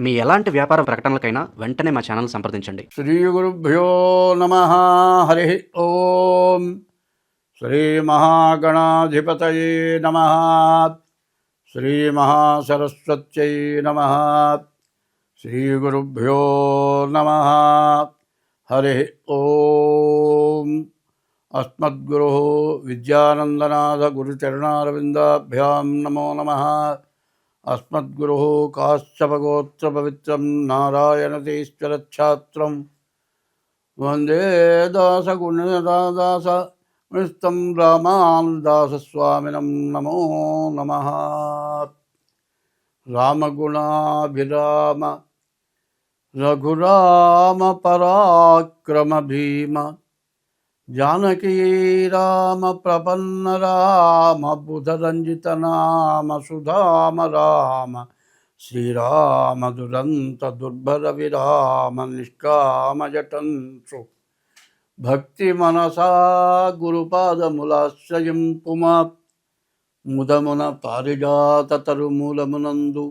మీ ఎలాంటి వ్యాపార ప్రకటనలకైనా వెంటనే మా ఛానల్ సంప్రదించండి. శ్రీ గురుభ్యో నమ. హరి ఓం. శ్రీ మహాగణాధిపతయే నమ. శ్రీ మహాసరస్వత్యై నమ. శ్రీ గురుభ్యో నమ. హరి ఓం. అస్మద్గురు విద్యానందనాథ గురుచరణారవిందాభ్యాం నమో నమ. अस्मद्गुरोः काश्चपगोत्रपवित्रं नारायणतीश्वरच्छात्रं वंदे दासगुणदादास गुणस्तं रामानुदासस्वामिनं नमो रघुराम पराक्रम रघुरामपराक्रमभीम जानकी राम प्रपन्न राम बुधरञ्जित नाम सुधाम राम श्रीराम दुरन्त दुर्भर विराम निष्काम जटन्सु భక్తి మనసా గురుపాదములాశ్రయం పుమా ముదమున పారిజాత తరుమూలమునందు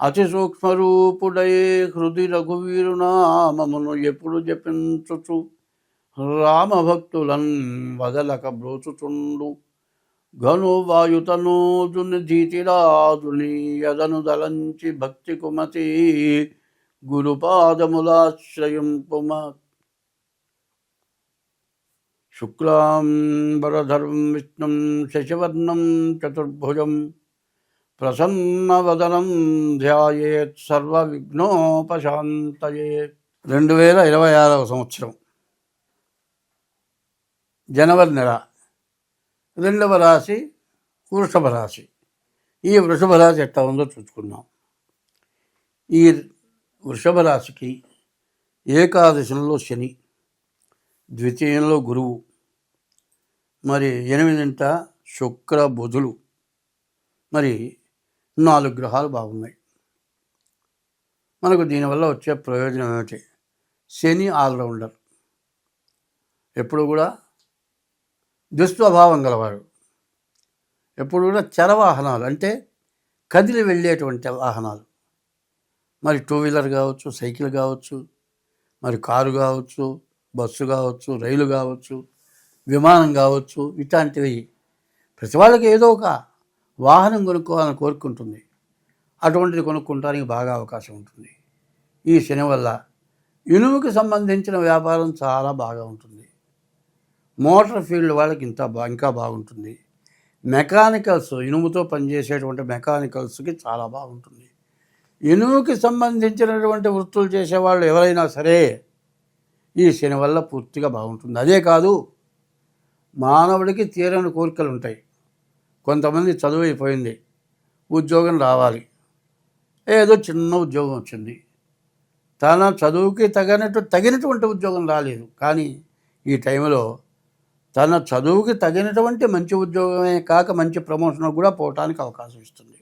అతి సూక్ష్మరూపుడై హృది రఘువీరునామమును ఎప్పుడు జపించుచు రామభక్తులన్ వదలక బ్రోచుచుండు. ఘను వాయుతనూజుని ధీతిరాజుని యదను దలంచి భక్తి కుమతి గురుపాదములాశ్రయింపుమ. శుక్లాంబరధరం విష్ణుం శశివర్ణం చతుర్భుజం ప్రసన్నవదనం ధ్యాయేత్ సర్వవిఘ్నోపశాంతయే రెండు వేల ఇరవై ఆరవ సంవత్సరం. జనవరి నెల రెండవ రాశి వృషభ రాశి. ఈ వృషభ రాశి ఎట్లా ఉందో చూసుకుందాం. ఈ వృషభ రాశికి ఏకాదశంలో శని ద్వితీయంలో గురువు మరి ఎనిమిదింట శుక్ర బుధులు మరి నాలుగు గ్రహాలు బాగున్నాయి. మనకు దీనివల్ల వచ్చే ప్రయోజనం ఏమిటి? శని ఆల్రౌండర్. ఎప్పుడు కూడా దుస్వభావం గలవారు ఎప్పుడు కూడా చరవాహనాలు అంటే కదిలి వెళ్ళేటువంటి వాహనాలు. మరి టూ వీలర్ కావచ్చు సైకిల్ కావచ్చు మరి కారు కావచ్చు బస్సు కావచ్చు రైలు కావచ్చు విమానం కావచ్చు ఇట్లాంటివి. ప్రతి వాళ్ళకి ఏదో ఒక వాహనం కొనుక్కోవాలని కోరుకుంటుంది. అటువంటిది కొనుక్కుంటానికి బాగా అవకాశం ఉంటుంది. ఈ శని వల్ల ఇనుముకి సంబంధించిన వ్యాపారం చాలా బాగా ఉంటుంది. మోటార్ ఫీల్డ్ వాళ్ళకి ఇంత బా ఇంకా బాగుంటుంది. మెకానికల్స్ ఇనుముతో పనిచేసేటువంటి మెకానికల్స్కి చాలా బాగుంటుంది. ఇనుముకి సంబంధించినటువంటి వృత్తులు చేసేవాళ్ళు ఎవరైనా సరే ఈ శని వల్ల పూర్తిగా బాగుంటుంది. అదే కాదు మానవుడికి తీరని కోరికలు ఉంటాయి. కొంతమంది చదువు అయిపోయింది ఉద్యోగం రావాలి. ఏదో చిన్న ఉద్యోగం వచ్చింది. తన చదువుకి తగినట్టు తగినటువంటి ఉద్యోగం రాలేదు. కానీ ఈ టైంలో తన చదువుకి తగినటువంటి మంచి ఉద్యోగమే కాక మంచి ప్రమోషన్ కూడా పోవటానికి అవకాశం ఇస్తుంది.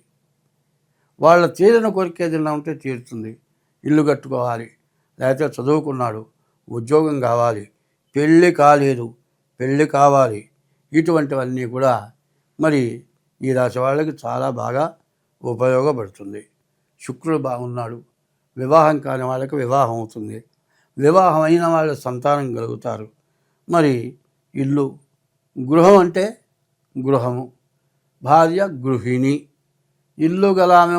వాళ్ళ తీరిన కోరిక ఏదైనా ఉంటే తీరుతుంది. ఇల్లు కట్టుకోవాలి. లేకపోతే చదువుకున్నాడు. ఉద్యోగం కావాలి. పెళ్ళి కాలేదు. పెళ్ళి కావాలి. ఇటువంటివన్నీ కూడా మరి ఈ రాశి వాళ్ళకి చాలా బాగా ఉపయోగపడుతుంది. శుక్రుడు బాగున్నాడు. వివాహం కాని వాళ్ళకి వివాహం అవుతుంది. వివాహం అయిన వాళ్ళ సంతానం కలుగుతారు. మరి ఇల్లు. గృహం అంటే గృహము. భార్య గృహిణి. ఇల్లు గల ఆమె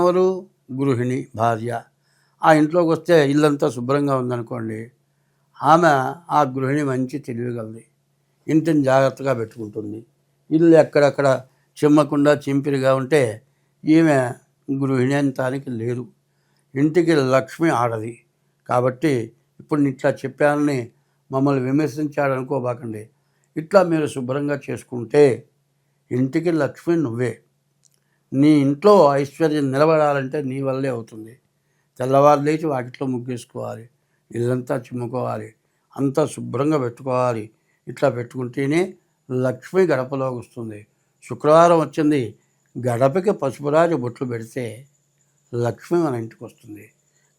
గృహిణి భార్య. ఆ ఇంట్లోకి వస్తే ఇల్లంతా శుభ్రంగా ఉందనుకోండి ఆమె ఆ గృహిణి మంచి తెలియగలది ఇంటిని జాగ్రత్తగా పెట్టుకుంటుంది. ఇల్లు ఎక్కడెక్కడ చిమ్మకుండా చింపిరిగా ఉంటే ఈమె గృహిణి అంతానికి లేదు ఇంటికి లక్ష్మి ఆడది. కాబట్టి ఇప్పుడు ఇట్లా చెప్పానని మమ్మల్ని విమర్శించాడనుకోబాకండి. ఇట్లా మీరు శుభ్రంగా చేసుకుంటే ఇంటికి లక్ష్మి నువ్వే. నీ ఇంట్లో ఐశ్వర్యం నిలబడాలంటే నీ వల్లే అవుతుంది. తెల్లవారు లేచి వాకిట్లో ముగ్గేసుకోవాలి. ఇల్లంతా చిమ్ముకోవాలి. అంతా శుభ్రంగా పెట్టుకోవాలి. ఇట్లా పెట్టుకుంటేనే లక్ష్మి గడపలోకి వస్తుంది. శుక్రవారం వచ్చింది. గడపకి పసుపురాజు బొట్లు పెడితే లక్ష్మి మన ఇంటికి వస్తుంది.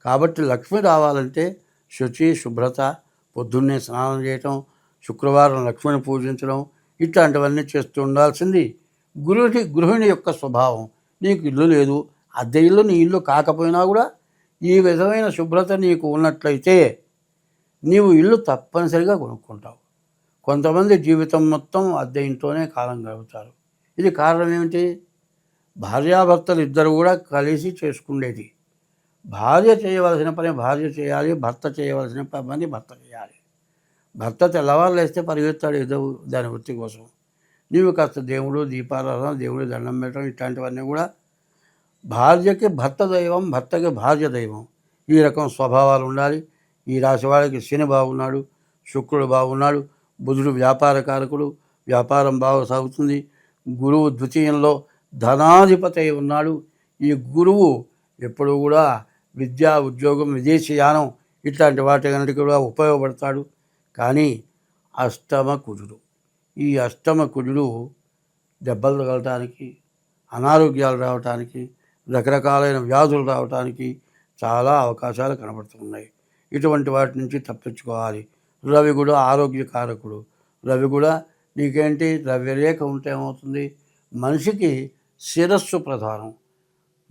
కాబట్టి లక్ష్మి రావాలంటే శుచి శుభ్రత పొద్దున్నే స్నానం చేయటం శుక్రవారం లక్ష్మిని పూజించడం ఇట్లాంటివన్నీ చేస్తూ ఉండాల్సింది. గృహిణి గృహిణి యొక్క స్వభావం నీకు ఇల్లు లేదు అద్దె ఇల్లు నీ ఇల్లు కాకపోయినా కూడా ఈ విధమైన శుభ్రత నీకు ఉన్నట్లయితే నీవు ఇల్లు తప్పనిసరిగా కొనుక్కుంటావు. కొంతమంది జీవితం మొత్తం అద్దె ఇంట్లోనే కాలం గడుపుతారు. ఇది కారణం ఏమిటి? భార్యాభర్తలు ఇద్దరు కూడా కలిసి చేసుకునేది భార్య చేయవలసిన పని భార్య చేయాలి భర్త చేయవలసిన పని భర్త చేయాలి. భర్త తెల్లవారులేస్తే పరిగెత్తాడు ఏదో దాని వృత్తి కోసం. నీవు కాస్త దేవుడు దీపారాధన దేవుడు దండం పెట్టడం ఇట్లాంటివన్నీ కూడా భార్యకి భర్త దైవం భర్తకి భార్య దైవం. ఈ రకం స్వభావాలు ఉండాలి. ఈ రాశి వాళ్ళకి శని బాగున్నాడు శుక్రుడు బాగున్నాడు బుధుడు వ్యాపార కారకుడు వ్యాపారం బాగా సాగుతుంది. గురువు ద్వితీయంలో ధనాధిపతి అయి ఉన్నాడు. ఈ గురువు ఎప్పుడు కూడా విద్యా ఉద్యోగం విదేశీయానం ఇట్లాంటి వాటి కూడా ఉపయోగపడతాడు. కానీ అష్టమ కుజుడు. ఈ అష్టమ కుజుడు దెబ్బలు తగలటానికి అనారోగ్యాలు రావటానికి రకరకాలైన వ్యాధులు రావటానికి చాలా అవకాశాలు కనబడుతున్నాయి ఇటువంటి వాటి నుంచి తప్పించుకోవాలి. రవి కూడా ఆరోగ్యకారకుడు. రవి కూడా నీకేంటి? రవిరేఖ ఉంటే ఏమవుతుంది? మనిషికి శిరస్సు ప్రధానం.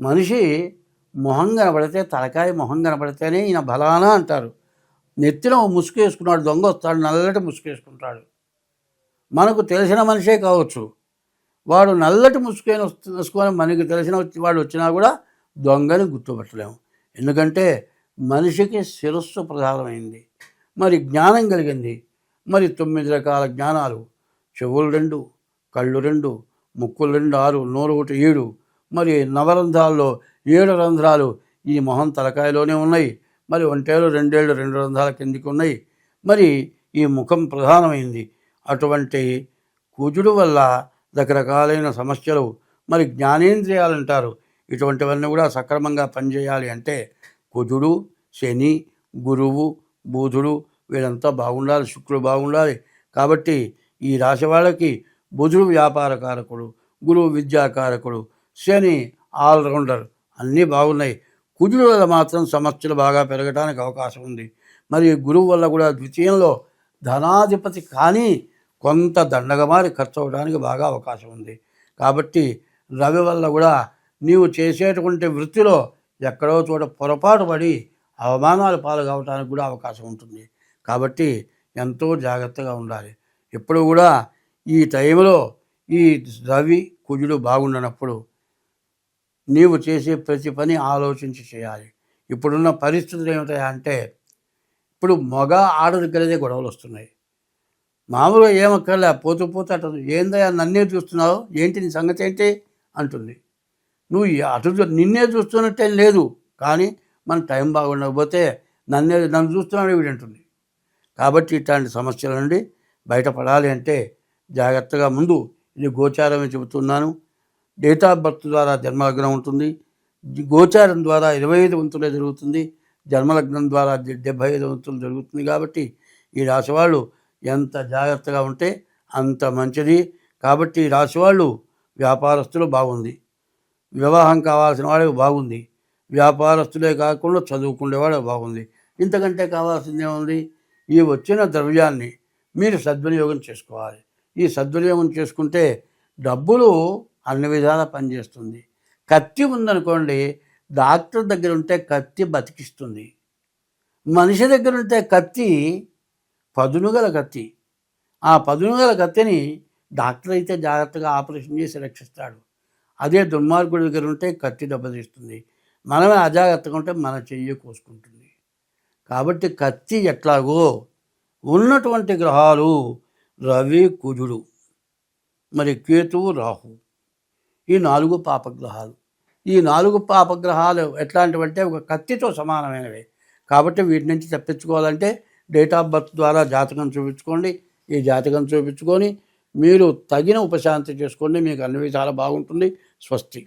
మనిషి మొహం కనబడితే తలకాయ మొహం కనబడితేనే ఈయన బలానా అంటారు. నెత్తిన ముసుకేసుకున్నాడు ముసుగు వేసుకున్నాడు దొంగ వస్తాడు నల్లటి ముసుగు వేసుకుంటాడు మనకు తెలిసిన మనిషే కావచ్చు. వాడు నల్లటి ముసుగుని వేసుకొని మనకి తెలిసిన వచ్చి- వాడు వచ్చినా కూడా దొంగని గుర్తుపట్టలేము. ఎందుకంటే మనిషికి శిరస్సు ప్రధానమైంది. మరి జ్ఞానం కలిగింది. మరి తొమ్మిది రకాల జ్ఞానాలు. చెవులు రెండు కళ్ళు రెండు ముక్కులు రెండు ఆరు నోరు ఒకటి ఏడు. మరి నవరంధ్రాల్లో ఏడు రంధ్రాలు ఈ మొహం తలకాయలోనే ఉన్నాయి. మరి ఒంటేళ్ళు రెండేళ్ళు రెండు రంధ్రాల కిందికి ఉన్నాయి మరి ఈ ముఖం ప్రధానమైంది. అటువంటి కూజుడు వల్ల రకరకాలైన సమస్యలు మరి జ్ఞానేంద్రియాలు అంటారు ఇటువంటివన్నీ కూడా సక్రమంగా పనిచేయాలి అంటే కుజుడు శని గురువు బుధుడు వీళ్ళంతా బాగుండాలి శుక్రుడు బాగుండాలి. కాబట్టి ఈ రాశి వాళ్ళకి బుధుడు వ్యాపారకారకుడు గురువు విద్యాకారకుడు శని ఆల్రౌండర్ అన్నీ బాగున్నాయి. కుజుడు వల్ల మాత్రం సమస్యలు బాగా పెరగడానికి అవకాశం ఉంది. మరి గురువు వల్ల కూడా ద్వితీయంలో ధనాధిపతి కానీ కొంత దండగమారి ఖర్చు అవడానికి బాగా అవకాశం ఉంది. కాబట్టి రవి వల్ల కూడా నీవు చేసేటువంటి వృత్తిలో ఎక్కడో చోట పొరపాటు పడి అవమానాలు పాలు కావడానికి కూడా అవకాశం ఉంటుంది. కాబట్టి ఎంతో జాగ్రత్తగా ఉండాలి. ఎప్పుడు కూడా ఈ టైంలో ఈ రవి కుజుడు బాగుండనప్పుడు నీవు చేసే ప్రతి పని ఆలోచించి చేయాలి. ఇప్పుడున్న పరిస్థితులు ఏమిటాయి అంటే ఇప్పుడు మగ ఆడ దగ్గరదే గొడవలు వస్తున్నాయి. మామూలుగా ఏమక్కర్లే పోతూ పోతూ అటు ఏందయ్యా నన్నే చూస్తున్నావు? ఏంటి నీ సంగతి ఏంటి? అంటుంది. నువ్వు అటు చూ- నిన్నే చూస్తున్నట్టే లేదు కానీ మన టైం బాగుండకపోతే నన్నే నన్ను చూస్తున్నాడు వీడంటుంది కాబట్టి ఇట్లాంటి సమస్యల నుండి బయటపడాలి అంటే జాగ్రత్తగా ముందు ఇది గోచారమే చెబుతున్నాను. డేట్ ఆఫ్ బర్త్ ద్వారా జన్మలగ్నం ఉంటుంది. గోచారం ద్వారా ఇరవై ఐదు వంతులే జరుగుతుంది. జన్మలగ్నం ద్వారా డెబ్భై ఐదు వంతులు జరుగుతుంది కాబట్టి ఈ రాశివాళ్ళు ఎంత జాగ్రత్తగా ఉంటే అంత మంచిది. కాబట్టి ఈ రాశివాళ్ళు వ్యాపారస్తులు బాగుంది. వివాహం కావాల్సిన వాళ్ళకి బాగుంది. వ్యాపారస్తులే కాకుండా చదువుకునేవాడు బాగుంది. ఇంతకంటే కావాల్సిందే ఉంది ఈ వచ్చిన ద్రవ్యాన్ని మీరు సద్వినియోగం చేసుకోవాలి. ఈ సద్వినియోగం చేసుకుంటే డబ్బులు అన్ని విధాల పనిచేస్తుంది. కత్తి ఉందనుకోండి డాక్టర్ దగ్గర ఉంటే కత్తి బతికిస్తుంది. మనిషి దగ్గర ఉంటే కత్తి పదునుగల కత్తి. ఆ పదునుగల కత్తిని డాక్టర్ అయితే జాగ్రత్తగా ఆపరేషన్ చేసి రక్షిస్తాడు. అదే దుర్మార్గుడి దగ్గర ఉంటే కత్తి దెబ్బతీస్తుంది. మనమే అజాగ్రత్తగా ఉంటే మన చెయ్యి కోసుకుంటుంది. కాబట్టి కత్తి ఎట్లాగో ఉన్నటువంటి గ్రహాలు రవి కుజుడు. మరి కేతువు రాహు. ఈ నాలుగు పాపగ్రహాలు. ఈ నాలుగు పాపగ్రహాలు ఎట్లాంటివంటే ఒక కత్తితో సమానమైనవి. కాబట్టి వీటి నుంచి తప్పించుకోవాలంటే డేట్ ఆఫ్ బర్త్ ద్వారా జాతకం చూపించుకోండి. ఈ జాతకం చూపించుకొని మీరు తగిన ఉపశాంతి చేసుకోండి. మీకు అన్ని విధాలు బాగుంటుంది. స్వస్తి.